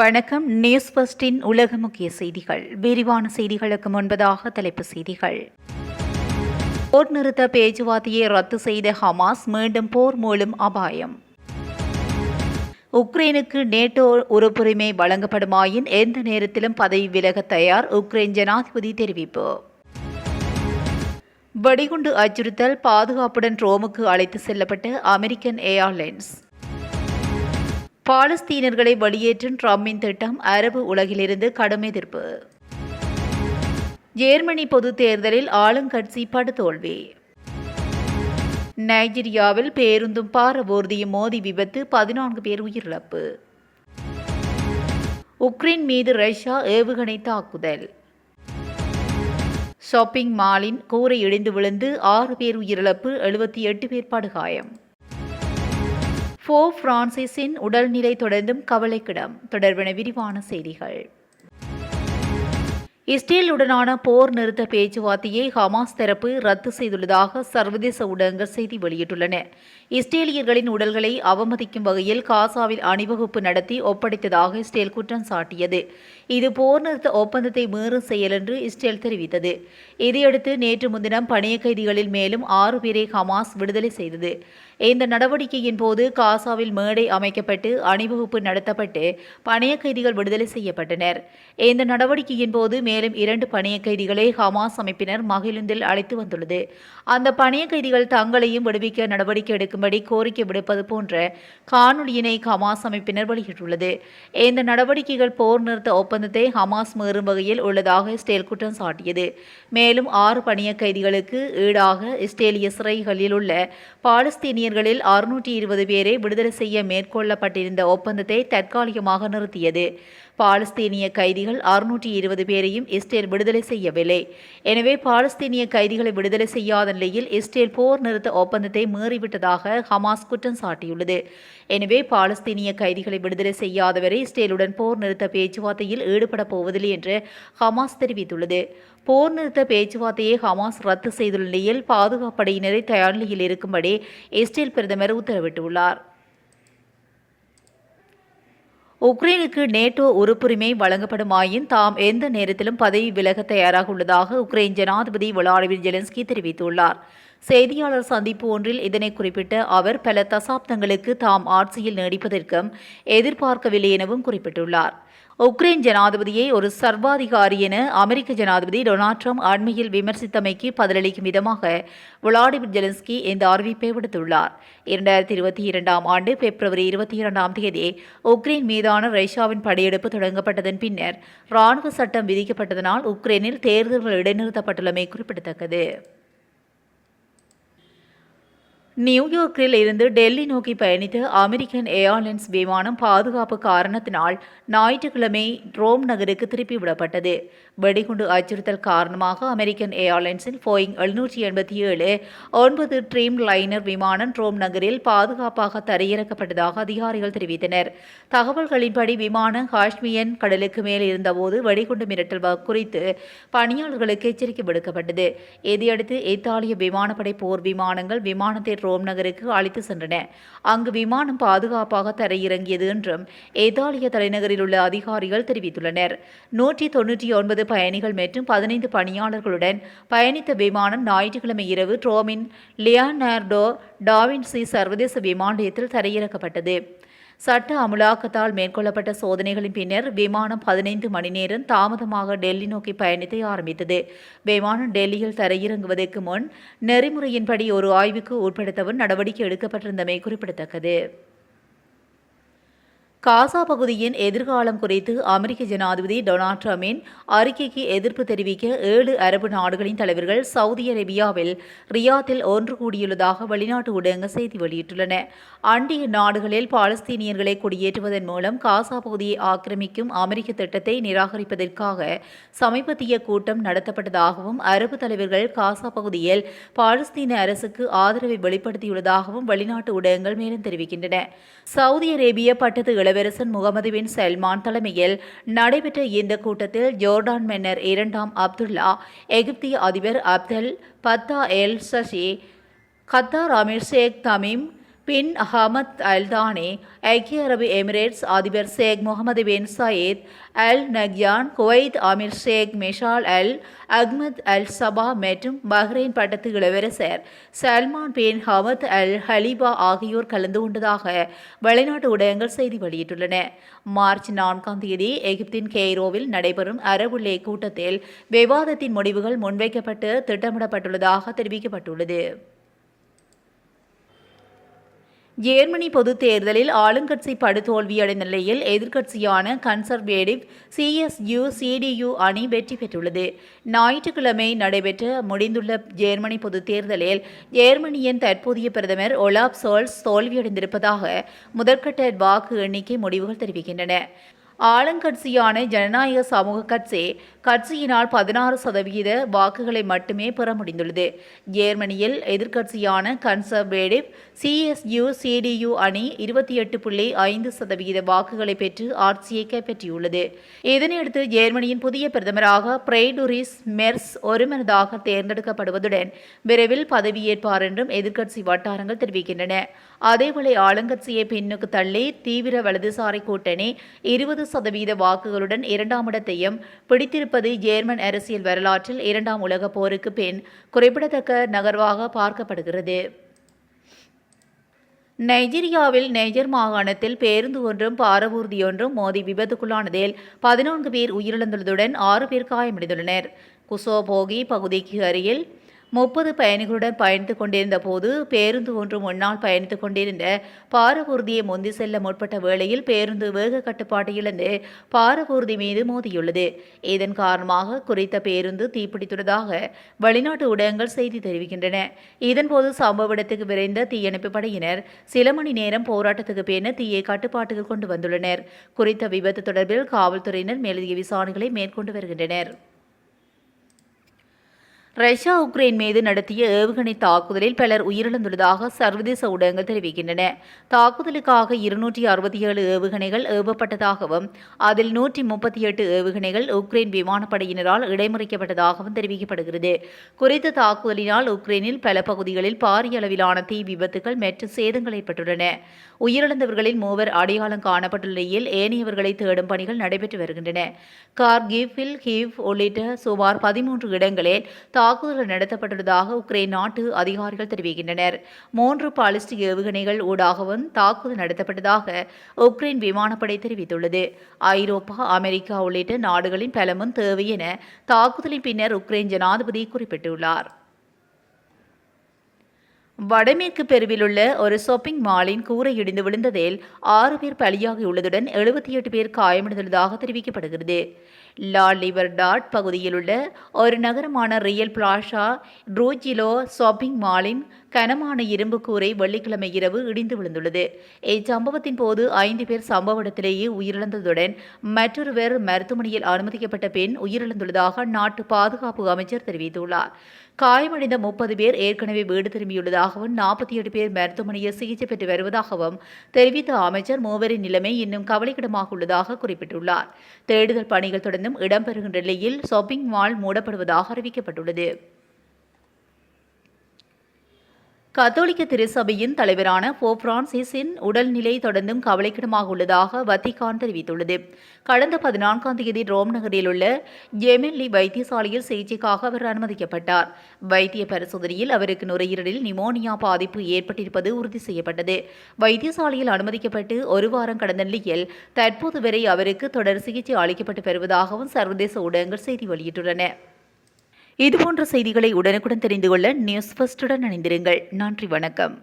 வணக்கம். நியூஸ் பஸ்டின் உலக முக்கிய செய்திகள். விரிவான செய்திகளுக்கு முன்பதாக தலைப்பு செய்திகள். போர் நிறுத்த பேச்சுவார்த்தையை ரத்து செய்த ஹமாஸ் மீண்டும் போர் மூலம் அபாயம். உக்ரைனுக்கு நேட்டோ உறுப்புரிமை வழங்கப்படுமாயின் எந்த நேரத்திலும் பதவி விலக தயார் உக்ரைன் ஜனாதிபதி தெரிவிப்பு. வெடிகுண்டு அச்சுறுத்தல் பாதுகாப்புடன் ரோமுக்கு அழைத்து செல்லப்பட்ட அமெரிக்கன் ஏர்லைன்ஸ். பாலஸ்தீனர்களை வெளியேற்றும் ட்ரம்பின் திட்டம் அரபு உலகிலிருந்து கடும் எதிர்ப்பு. ஜேர்மனி பொதுத் தேர்தலில் ஆளுங்கட்சி படுதோல்வி. நைஜீரியாவில் பேருந்தும் பாரபோர்தியும் மோதி விபத்து பதினான்கு பேர் உயிரிழப்பு. உக்ரைன் மீது ரஷ்யா ஏவுகணை தாக்குதல். ஷாப்பிங் மாலின் கூரை இடிந்து விழுந்து ஆறு பேர் உயிரிழப்பு எழுபத்தி எட்டு பேர் படுகாயம். ஃபோ பிரான்சிஸின் உடல்நிலை தொடர்ந்தும் கவலைக்கிடம் தொடர்பான விரிவான செய்திகள். இஸ்ரேலுடனான போர் நிறுத்த பேச்சுவார்த்தையை ஹமாஸ் தரப்பு ரத்து செய்துள்ளதாக சர்வதேச ஊடகங்கள் செய்தி வெளியிட்டுள்ளன. இஸ்ரேலியர்களின் உடல்களை அவமதிக்கும் வகையில் காசாவில் அணிவகுப்பு நடத்தி ஒப்படைத்ததாக இஸ்ரேல் குற்றம் சாட்டியது. இது போர் நிறுத்த ஒப்பந்தத்தை மீறும் செயல் என்று இஸ்ரேல் தெரிவித்தது. இதையடுத்து நேற்று முன்தினம் பணிய கைதிகளில் மேலும் ஆறு பேரை ஹமாஸ் விடுதலை செய்தது. இந்த நடவடிக்கையின் போது காசாவில் மேடை அமைக்கப்பட்டு அணிவகுப்பு நடத்தப்பட்டு பணைய கைதிகள் விடுதலை செய்யப்பட்டனர். இந்த நடவடிக்கையின் போது மேலும் இரண்டு பணைய கைதிகளை ஹமாஸ் அமைப்பினர் மகிழுந்தில் அழைத்து வந்துள்ளது. அந்த பணிய கைதிகள் தங்களையும் விடுவிக்க நடவடிக்கை எடுக்கும் எடுக்கும்படி கோரிக்கை விடுப்பது போன்ற காணொலியினை ஹமாஸ் அமைப்பினர் வெளியிட்டுள்ளது. இந்த நடவடிக்கைகள் போர் நிறுத்த ஒப்பந்தத்தை ஹமாஸ் மீறும் வகையில் உள்ளதாக இஸ்ரேல் குற்றம் சாட்டியது. மேலும் ஆறு பணிய கைதிகளுக்கு ஈடாக இஸ்ரேலிய சிறைகளில் உள்ள பாலஸ்தீனியர்களில் அறுநூற்றி இருபது பேரை விடுதலை செய்ய மேற்கொள்ளப்பட்டிருந்த ஒப்பந்தத்தை தற்காலிகமாக நிறுத்தியது. பாலஸ்தீனிய கைதிகள் அறுநூற்றி இருபது பேரையும் இஸ்ரேல் விடுதலை செய்யவில்லை. எனவே பாலஸ்தீனிய கைதிகளை விடுதலை செய்யாத நிலையில் இஸ்ரேல் போர் நிறுத்த ஒப்பந்தத்தை மீறிவிட்டதாக ஹமாஸ் குற்றம் சாட்டியுள்ளது. எனவே பாலஸ்தீனிய கைதிகளை விடுதலை செய்யாதவரை இஸ்ரேலுடன் போர் நிறுத்த பேச்சுவார்த்தையில் ஈடுபடப் போவதில்லை என்று ஹமாஸ் தெரிவித்துள்ளது. போர் நிறுத்த பேச்சுவார்த்தையை ஹமாஸ் ரத்து செய்துள்ள நிலையில் பாதுகாப்படையினரை தயார் நிலையில் இருக்கும்படி இஸ்ரேல் பிரதமர் உத்தரவிட்டுள்ளார். உக்ரைனுக்கு நேட்டோ உறுப்புரிமை வழங்கப்படுமாயின் தாம் எந்த நேரத்திலும் பதவி விலக தயாராக உள்ளதாக உக்ரைன் ஜனாதிபதி விளாடிமிர் ஜெலன்ஸ்கி தெரிவித்துள்ளார். செய்தியாளர் சந்திப்பு ஒன்றில் இதனை குறிப்பிட்ட அவர் பல தசாப்தங்களுக்கு தாம் ஆட்சியில் நீடிப்பதற்கும் எதிர்பார்க்கவில்லை எனவும் குறிப்பிட்டுள்ளார். உக்ரைன் ஜனாதிபதியை ஒரு சர்வாதிகாரி என அமெரிக்க ஜனாதிபதி டொனால்ட் ட்ரம்ப் அண்மையில் விமர்சித்தமைக்கு பதிலளிக்கும் விதமாக விளாடிமிர் ஜெலன்ஸ்கி இந்த அறிவிப்பை விடுத்துள்ளார். இரண்டாயிரத்தி இருபத்தி இரண்டாம் ஆண்டு பிப்ரவரி இருபத்தி இரண்டாம் தேதி உக்ரைன் மீதான ரஷ்யாவின் படையெடுப்பு தொடங்கப்பட்டதன் பின்னர் ராணுவ சட்டம் விதிக்கப்பட்டதனால் உக்ரைனில் தேர்தல்கள் இடைநிறுத்தப்பட்டுள்ளமை குறிப்பிடத்தக்கது. நியூயார்க்கில் இருந்து டெல்லி நோக்கி பயணித்த அமெரிக்கன் ஏர்லைன்ஸ் விமானம் பாதுகாப்பு காரணத்தினால் ஞாயிற்றுக்கிழமை ரோம் நகருக்கு திருப்பி விடப்பட்டது. வெடிகுண்டு அச்சுறுத்தல் காரணமாக அமெரிக்கன் ஏர்லைன்ஸின் போயிங் எழுநூற்றி எண்பத்தி ஏழு ஒன்பது ட்ரீம் லைனர் விமானம் ரோம் நகரில் பாதுகாப்பாக தரையிறக்கப்பட்டதாக அதிகாரிகள் தெரிவித்தனர். தகவல்களின்படி விமானம் காஷ்மியன் கடலுக்கு மேல் இருந்தபோது வெடிகுண்டு மிரட்டல் குறித்து பணியாளர்களுக்கு எச்சரிக்கை விடுக்கப்பட்டது. இதையடுத்து இத்தாலிய விமானப்படை போர் விமானங்கள் விமானத்தை ரோம் நகருக்கு அழைத்து சென்றன. அங்கு விமானம் பாதுகாப்பாக தரையிறங்கியது என்றும் இத்தாலிய தலைநகரில் உள்ள அதிகாரிகள் தெரிவித்துள்ளனர். நூற்றி தொன்னூற்றி ஒன்பது பயணிகள் மற்றும் பதினைந்து பணியாளர்களுடன் பயணித்த விமானம் ஞாயிற்றுக்கிழமை இரவு ட்ரோமின் லியானார்டோ டாவின்சி சர்வதேச விமான நிலையத்தில் தரையிறக்கப்பட்டது. சட்ட அமுலாக்கத்தால் மேற்கொள்ளப்பட்ட சோதனைகளின் பின்னர் விமானம் பதினைந்து மணி நேரம் தாமதமாக டெல்லி நோக்கி பயணத்தை ஆரம்பித்தது. விமானம் டெல்லியில் தரையிறங்குவதற்கு முன் நெறிமுறையின்படி ஒரு ஆய்வுக்கு உட்படுத்தவும் நடவடிக்கை எடுக்கப்பட்டிருந்தமை குறிப்பிடத்தக்கது. காசா பகுதியின் எதிர்காலம் குறித்து அமெரிக்க ஜனாதிபதி டொனால்ட் ட்ரம்பின் அறிக்கைக்கு எதிர்ப்பு தெரிவிக்க ஏழு அரபு நாடுகளின் தலைவர்கள் சவுதி அரேபியாவில் ரியாத்தில் ஒன்று கூடியுள்ளதாக வெளிநாட்டு ஊடகங்கள் செய்தி வெளியிட்டுள்ளன. அண்டிய நாடுகளில் பாலஸ்தீனியர்களை குடியேற்றுவதன் மூலம் காசா பகுதியை ஆக்கிரமிக்கும் அமெரிக்க திட்டத்தை நிராகரிப்பதற்காக சமீபத்திய கூட்டம் நடத்தப்பட்டதாகவும் அரபு தலைவர்கள் காசா பகுதியில் பாலஸ்தீன அரசுக்கு ஆதரவை வெளிப்படுத்தியுள்ளதாகவும் வெளிநாட்டு ஊடகங்கள் மேலும் தெரிவிக்கின்றன. சவுதி அரேபிய பட்டத்து இளவரசன் முகமது பின் சல்மான் தலைமையில் நடைபெற்ற இந்த கூட்டத்தில் ஜோர்டான் மன்னர் இரண்டாம் அப்துல்லா எகிப்திய அதிபர் Abdel Fattah el Sisi Qatar Amir Sheikh Tamim bin Ahmad Al Thani ஐக்கிய அரபு எமிரேட்ஸ் அதிபர் Sheikh Mohammed bin Zayed Al நக்யான் Kuwait Amir Sheikh Mishal Al Ahmad Al Sabah மற்றும் பஹ்ரைன் பட்டத்து இளவரசர் சல்மான் பின் ஹமத் அல் ஹலீபா ஆகியோர் கலந்து கொண்டதாக வெளிநாட்டு ஊடகங்கள் செய்தி வெளியிட்டுள்ளன. மார்ச் நான்காம் தேதி எகிப்தின் கெய்ரோவில் நடைபெறும் அரபுள்ளே கூட்டத்தில் விவாதத்தின் முடிவுகள் முன்வைக்கப்பட்டு திட்டமிடப்பட்டுள்ளதாக தெரிவிக்கப்பட்டுள்ளது. ஜேர்மனி பொதுத் தேர்தலில் ஆளுங்கட்சி படுதோல்வியடைந்த நிலையில் எதிர்க்கட்சியான கன்சர்வேட்டிவ் சிஎஸ்யு சிடியு அணி வெற்றி பெற்றுள்ளது. ஞாயிற்றுக்கிழமை நடைபெற்ற முடிந்துள்ள ஜேர்மனி பொதுத் தேர்தலில் ஜேர்மனியின் தற்போதைய பிரதமர் ஒலாப் சோல்ஸ் தோல்வியடைந்திருப்பதாக முதற்கட்ட வாக்கு எண்ணிக்கை முடிவுகள் தெரிவிக்கின்றன. ஆளுங்கட்சியான ஜனநாயக சமூக கட்சி கட்சியினால் பதினாறு சதவீத வாக்குகளை மட்டுமே பெற முடிந்துள்ளது. ஜேர்மனியில் எதிர்க்கட்சியான கன்சர்வேடிவ் சிஎஸ்யு சிடியு அணி இருபத்தி எட்டு புள்ளி ஐந்து சதவிகித வாக்குகளை பெற்று ஆட்சியை கைப்பற்றியுள்ளது. இதனையடுத்து ஜேர்மனியின் புதிய பிரதமராக பிரெய்டுரிஸ் மெர்ஸ் ஒருமனதாக தேர்ந்தெடுக்கப்படுவதுடன் விரைவில் பதவியேற்பார் என்றும் எதிர்க்கட்சி வட்டாரங்கள் தெரிவிக்கின்றன. அதேவேளை ஆளுங்கட்சியை பின்னுக்கு தள்ளி தீவிர வலதுசாரி கூட்டணி இருபது சதவீத வாக்குகளுடன் இரண்டாம் இடத்தையும் பிடித்திருப்பது ஜேர்மன் அரசியல் வரலாற்றில் இரண்டாம் உலகப் போருக்கு பின் குறிப்பிடத்தக்க நகர்வாக பார்க்கப்படுகிறது. நைஜீரியாவில் நைஜர் மாகாணத்தில் பேருந்து ஒன்றும் பாரவூர்தி ஒன்றும் மோதி விபத்துக்குள்ளானதில் பதினான்கு பேர் உயிரிழந்துள்ளதுடன் ஆறு பேர் காயமடைந்துள்ளனர். குசோபோகி பகுதிக்கு அருகில் முப்பது பயணிகளுடன் பயணித்துக் கொண்டிருந்த போது பேருந்து ஒன்று முன்னால் பயணித்துக் கொண்டிருந்த பாரவூர்தியை முந்தி செல்ல முற்பட்ட வேளையில் பேருந்து வேக கட்டுப்பாட்டை இழந்து பாரவூர்தி மீது மோதியுள்ளது. இதன் காரணமாக குறித்த பேருந்து தீப்பிடித்துள்ளதாக வெளிநாட்டு ஊடகங்கள் செய்தி தெரிவிக்கின்றன. இதன்போது சம்பவ இடத்துக்கு விரைந்த தீயணைப்பு படையினர் சில மணி நேரம் போராட்டத்துக்கு பின்னர் தீயை கட்டுப்பாட்டுக்கு கொண்டு வந்துள்ளனர். குறித்த விபத்து தொடர்பில் காவல்துறையினர் மேலதிக விசாரணைகளை மேற்கொண்டு வருகின்றனர். ரஷ்யா உக்ரைன் மீது நடத்திய ஏவுகணை தாக்குதலில் பலர் உயிரிழந்துள்ளதாக சர்வதேச ஊடகங்கள் தெரிவிக்கின்றன. தாக்குதலுக்காக இருநூற்றி அறுபத்தி ஏழு ஏவுகணைகள் ஏவப்பட்டதாகவும் அதில் நூற்றி முப்பத்தி எட்டு ஏவுகணைகள் உக்ரைன் விமானப்படையினரால் இடைமறிக்கப்பட்டதாகவும் தெரிவிக்கப்படுகிறது. குறித்த தாக்குதலினால் உக்ரைனில் பல பகுதிகளில் பாரிய அளவிலான தீ விபத்துகள் மற்றும் சேதங்கள் ஏற்பட்டுள்ளன உயிரிழந்தவர்களில் மூவர் அடையாளம் காணப்பட்டுள்ள நிலையில் ஏனையவர்களை தேடும் பணிகள் நடைபெற்று வருகின்றன. கார்கிஃபில் ஹீவ் உள்ளிட்ட சுமார் பதிமூன்று இடங்களில் தாக்குதல் நடத்தப்பட்டுள்ளதாக உக்ரைன் நாட்டு அதிகாரிகள் தெரிவிக்கின்றனர். மூன்று பாலிஸ்டிக் ஏவுகணைகள் ஊடாகவும் தாக்குதல் நடத்தப்பட்டதாக உக்ரைன் விமானப்படை தெரிவித்துள்ளது. ஐரோப்பா அமெரிக்கா உள்ளிட்ட நாடுகளின் பலமும் தேவை என தாக்குதலின் பின்னர் உக்ரைன் ஜனாதிபதி குறிப்பிட்டுள்ளார். வடமேற்கு பெருவில் உள்ள ஒரு ஷாப்பிங் மாலின் கூரை இடிந்து விழுந்ததில் ஆறு பேர் பலியாகியுள்ளதுடன் எழுபத்தி எட்டு பேர் காயமடைந்துள்ளதாக தெரிவிக்கப்படுகிறது. லா லிவர்டாட் பகுதியில் உள்ள ஒரு நகரமான ரியல் பிளாஷா ட்ரூஜிலோ ஷாப்பிங் மாலின் கனமான இரும்பு கூரை வெள்ளிக்கிழமை இரவு இடிந்து விழுந்துள்ளது. இச்சம்பவத்தின் போது ஐந்து பேர் சம்பவ இடத்திலேயே உயிரிழந்ததுடன் மற்றொருவர் மருத்துவமனையில் அனுமதிக்கப்பட்ட பெண் உயிரிழந்துள்ளதாக நாட்டு பாதுகாப்பு அமைச்சர் தெரிவித்துள்ளார். காயமடைந்த முப்பது பேர் ஏற்கனவே வீடு திரும்பியுள்ளதாகவும் நாற்பத்தி எட்டு பேர் மருத்துவமனையில் சிகிச்சை பெற்று வருவதாகவும் தெரிவித்த அமைச்சர் மூவரின் நிலைமை இன்னும் கவலைக்கிடமாக உள்ளதாக குறிப்பிட்டுள்ளார். தேடுதல் பணிகள் தொடர்ந்தும் இடம்பெறுகின்ற நிலையில் ஷாப்பிங் மால் மூடப்படுவதாக அறிவிக்கப்பட்டுள்ளது. கத்தோலிக்க திருச்சபையின் தலைவரான போ பிரான்சிஸின் உடல்நிலை தொடர்ந்தும் கவலைக்கிடமாக உள்ளதாக வத்திகான் தெரிவித்துள்ளது. கடந்த பதினான்காம் தேதி ரோம் நகரில் உள்ள ஜெமெல்லி வைத்தியசாலையில் சிகிச்சைக்காக அவர் அனுமதிக்கப்பட்டார். வைத்திய பரிசோதனையில் அவருக்கு நுரையீரலில் நிமோனியா பாதிப்பு ஏற்பட்டிருப்பது உறுதி செய்யப்பட்டது. வைத்தியசாலையில் அனுமதிக்கப்பட்டு ஒரு வாரம் கடந்த நிலையில் தற்போது வரை அவருக்கு தொடர் சிகிச்சை அளிக்கப்பட்டு வருவதாகவும் சர்வதேச ஊடகங்கள் செய்தி வெளியிட்டுள்ளன. இதுபோன்ற செய்திகளை உடனுக்குடன் தெரிந்து கொள்ள நியூஸ் ஃபர்ஸ்டுடன் இணைந்திருங்கள். நன்றி வணக்கம்.